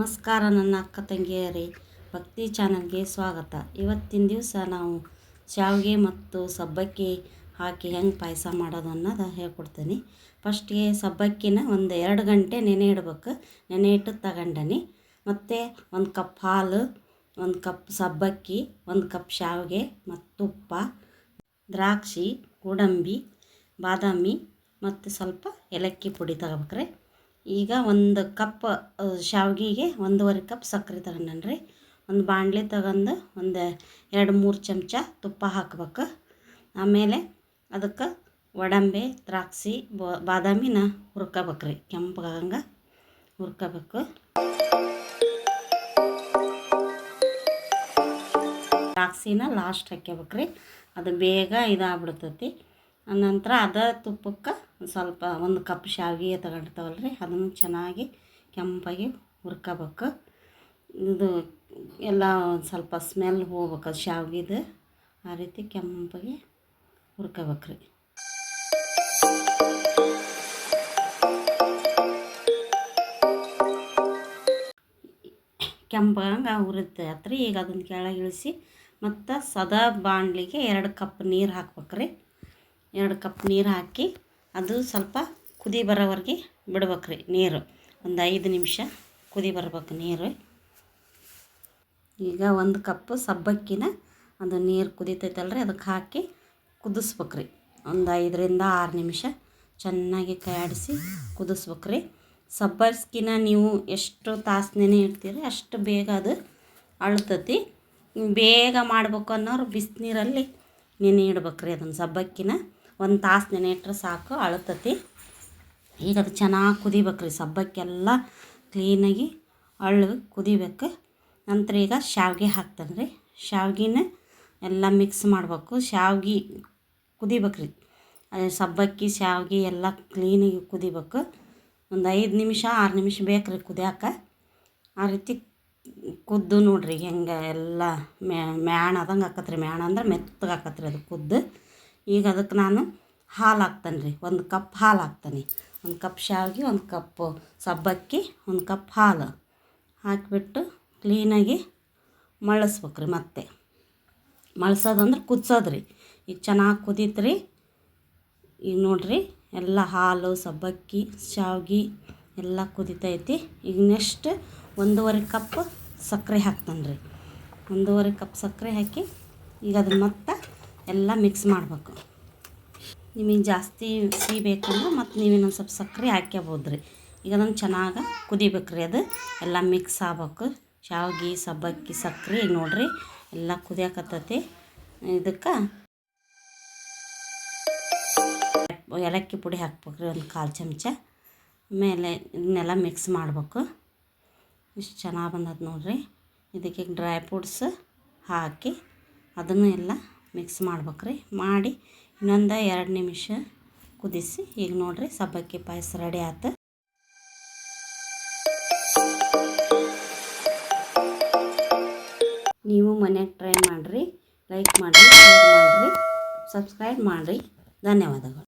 ನಮಸ್ಕಾರ ನನ್ನ ಅಕ್ಕ ತಂಗಿಯರೇ, ಭಕ್ತಿ ಚಾನಲ್ಗೆ ಸ್ವಾಗತ. ಇವತ್ತಿನ ದಿವಸ ನಾವು ಶಾವಿಗೆ ಮತ್ತು ಸಬ್ಬಕ್ಕಿ ಹಾಕಿ ಹೆಂಗೆ ಪಾಯಸ ಮಾಡೋದು ಅನ್ನೋದು ಹೇಳ್ಕೊಡ್ತೀನಿ. ಫಸ್ಟ್ಗೆ ಸಬ್ಬಕ್ಕಿನ ಒಂದು ಎರಡು ಗಂಟೆ ನೆನೆ ಇಡ್ಬೇಕು. ನೆನೆ ಇಟ್ಟು ತಗೊಂಡನಿ. ಮತ್ತು ಒಂದು ಕಪ್ ಹಾಲು, ಒಂದು ಕಪ್ ಸಬ್ಬಕ್ಕಿ, ಒಂದು ಕಪ್ ಶಾವಿಗೆ ಮತ್ತು ತುಪ್ಪ ದ್ರಾಕ್ಷಿ, ಗೋಡಂಬಿ, ಬಾದಾಮಿ ಮತ್ತು ಸ್ವಲ್ಪ ಏಲಕ್ಕಿ ಪುಡಿ ತಗೋಬೇಕ್ರಿ. ಈಗ ಒಂದು ಕಪ್ ಶಾವ್ಗೆಗೆ ಒಂದೂವರೆ ಕಪ್ ಸಕ್ಕರೆ ತಗೊಂಡೇನಿ ರೀ. ಒಂದು ಬಾಣಲೆ ತಗೊಂಡು ಒಂದು ಎರಡು ಮೂರು ಚಮಚ ತುಪ್ಪ ಹಾಕ್ಬೇಕು. ಆಮೇಲೆ ಅದಕ್ಕೆ ಒಡಂಬೆ ದ್ರಾಕ್ಷಿ ಬಾದಾಮಿನ ಹುರ್ಕೋಬೇಕು ರೀ. ಕೆಂಪಗಾಗಂಗೆ ಹುರ್ಕೋಬೇಕು. ದ್ರಾಕ್ಷಿನ ಲಾಸ್ಟ್ ಹಾಕ್ಯಬೇಕು ರೀ. ಅದು ಬೇಗ ಇದಾಗ್ಬಿಡ್ತೈತಿ. ನಂತರ ಅದ ತುಪ್ಪಕ್ಕೆ ಸ್ವಲ್ಪ ಒಂದು ಕಪ್ ಶಾವಿಗೆ ತಗೊಂಡಿರ್ತಾವಲ್ಲ ರೀ ಅದನ್ನು ಚೆನ್ನಾಗಿ ಕೆಂಪಾಗಿ ಹುರ್ಕೋಬೇಕು. ಇದು ಎಲ್ಲ ಸ್ವಲ್ಪ ಸ್ಮೆಲ್ ಹೋಗ್ಬೇಕು ಅದು ಶಾವ್ಗೆದು. ಆ ರೀತಿ ಕೆಂಪಾಗಿ ಹುರ್ಕೋಬೇಕು ರೀ ಕೆಂಪಂಗೆ ಹತ್ರಿ ಈಗ ಅದನ್ನು ಕೆಳಗೆ ಇಳಿಸಿ ಮತ್ತು ಸದಾ ಬಾಣಲಿಗೆ ಎರಡು ಕಪ್ ನೀರು ಹಾಕ್ಬೇಕು ರೀ ಎರಡು ಕಪ್ ನೀರು ಹಾಕಿ ಅದು ಸ್ವಲ್ಪ ಕುದಿ ಬರೋವರೆಗೆ ಬಿಡ್ಬೇಕು ರೀ ನೀರು. ಒಂದು ಐದು ನಿಮಿಷ ಕುದಿ ಬರ್ಬೇಕು ನೀರು. ಈಗ ಒಂದು ಕಪ್ಪು ಸಬ್ಬಕ್ಕಿನ ಅದು ನೀರು ಕುದಿತೈತಲ್ಲ ರೀ ಅದಕ್ಕೆ ಹಾಕಿ ಕುದಿಸ್ಬೇಕು ರೀ. ಒಂದು ಐದರಿಂದ ಆರು ನಿಮಿಷ ಚೆನ್ನಾಗಿ ಕೈಯಾಡಿಸಿ ಕುದಿಸ್ಬೇಕು ರೀ. ಸಬ್ಬಸ್ಕಿನ ನೀವು ಎಷ್ಟು ತಾಸು ನೆನೆ ಇಡ್ತೀರಿ, ಅಷ್ಟು ಬೇಗ ಅದು ಅಳ್ತತಿ. ಬೇಗ ಮಾಡ್ಬೇಕು ಅನ್ನೋರು ಬಿಸಿನೀರಲ್ಲಿ ನೆನೆ ಇಡ್ಬೇಕು ರೀ ಅದನ್ನು ಸಬ್ಬಕ್ಕಿನ. ಒಂದು ತಾಸು ನೆನೆ ಇಟ್ಟರೆ ಸಾಕು, ಅಳುತತಿ. ಈಗ ಅದು ಚೆನ್ನಾಗಿ ಕುದಿಬೇಕು ರೀ ಸಬ್ಬಕ್ಕೆಲ್ಲ ಕ್ಲೀನಾಗಿ ಅಳ್ಳು ಕುದಿಬೇಕು. ನಂತರ ಈಗ ಶಾವಿಗೆ ಹಾಕ್ತೇನೆ ರೀ ಶಾವ್ಗಿನ ಎಲ್ಲ ಮಿಕ್ಸ್ ಮಾಡಬೇಕು. ಶಾವ್ಗೆ ಕುದಿಬೇಕು ರೀ ಸಬ್ಬಕ್ಕಿ, ಶಾವ್ಗೆ ಎಲ್ಲ ಕ್ಲೀನಾಗಿ ಕುದಿಬೇಕು. ಒಂದು ಐದು ನಿಮಿಷ, ಆರು ನಿಮಿಷ ಬೇಕು ರೀ ಕುದಿಯಾಕ. ಆ ರೀತಿ ಕುದ್ದು ನೋಡಿರಿ ಹೆಂಗೆ ಎಲ್ಲ ಮ್ಯಾಣ ಆದಂಗೆ ಆಕತ್ರಿ. ಮ್ಯಾಣ ಅಂದ್ರೆ ಮೆತ್ತಗೆ ಹಾಕತ್ರಿ ಅದು ಕುದ್ದು. ಈಗ ಅದಕ್ಕೆ ನಾನು ಹಾಲು ಹಾಕ್ತೇನೆ ರೀ. ಒಂದು ಕಪ್ ಹಾಲು ಹಾಕ್ತೇನೆ. ಒಂದು ಕಪ್ ಶಾವಿಗೆ, ಒಂದು ಕಪ್ ಸಬ್ಬಕ್ಕಿ, ಒಂದು ಕಪ್ ಹಾಲು ಹಾಕಿಬಿಟ್ಟು ಕ್ಲೀನಾಗಿ ಮಳಸ್ಬೇಕು ರೀ ಮತ್ತೆ. ಮಳ್ಸೋದಂದ್ರೆ ಕುದ್ಸೋದು ರೀ. ಈಗ ಚೆನ್ನಾಗಿ ಕುದೀತು ರೀ. ಈಗ ನೋಡಿರಿ, ಎಲ್ಲ ಹಾಲು, ಸಬ್ಬಕ್ಕಿ, ಶಾವಿಗೆ ಎಲ್ಲ ಕುದಿತೈತಿ. ಈಗ ನೆಕ್ಸ್ಟ್ ಒಂದೂವರೆ ಕಪ್ ಸಕ್ಕರೆ ಹಾಕ್ತಾನೆ ರೀ. ಒಂದೂವರೆ ಕಪ್ ಸಕ್ಕರೆ ಹಾಕಿ ಈಗ ಅದನ್ನ ಮತ್ತೆ ಎಲ್ಲ ಮಿಕ್ಸ್ ಮಾಡಬೇಕು. ನಿಮಗೆ ಜಾಸ್ತಿ ಸಿಹಿ ಬೇಕಂದ್ರೆ ಮತ್ತು ನೀವು ಇನ್ನೊಂದು ಸ್ವಲ್ಪ ಸಕ್ಕರೆ ಹಾಕ್ಕೋಬೋದು ರೀ ಈಗ ಅದನ್ನು ಚೆನ್ನಾಗಿ ಕುದಿಬೇಕು ರೀ ಅದು. ಎಲ್ಲ ಮಿಕ್ಸ್ ಆಗ್ಬೇಕು. ಶಾವ್ಗೆ, ಸಬ್ಬಕ್ಕಿ ಸಕ್ಕರೆ ಈಗ ನೋಡಿರಿ ಎಲ್ಲ ಕುದಿಯಾಕತ್ತೈತಿ. ಇದಕ್ಕೆ ಏಲಕ್ಕಿ ಪುಡಿ ಹಾಕ್ಬೇಕು ರೀ ಒಂದು ಕಾಲು ಚಮಚ. ಆಮೇಲೆ ಇದನ್ನೆಲ್ಲ ಮಿಕ್ಸ್ ಮಾಡಬೇಕು. ಇಷ್ಟು ಚೆನ್ನಾಗಿ ಬಂದದ ನೋಡಿರಿ. ಇದಕ್ಕೆ ಡ್ರೈ ಫ್ರೂಟ್ಸ್ ಹಾಕಿ ಅದನ್ನು ಎಲ್ಲ ಮಿಕ್ಸ್ ಮಾಡ್ಬೇಕು ರೀ ಮಾಡಿ ಇನ್ನೊಂದು ಎರಡು ನಿಮಿಷ ಕುದಿಸಿ. ಈಗ ನೋಡಿರಿ ಸಬ್ಬಕ್ಕಿ ಪಾಯಸ ರೆಡಿ ಆಯ್ತು ನೀವು ಮನೆಗೆ ಟ್ರೈ ಮಾಡಿರಿ, ಲೈಕ್ ಮಾಡಿರಿ, ಶೇರ್ ಮಾಡಿರಿ, ಸಬ್ಸ್ಕ್ರೈಬ್ ಮಾಡಿರಿ. ಧನ್ಯವಾದಗಳು.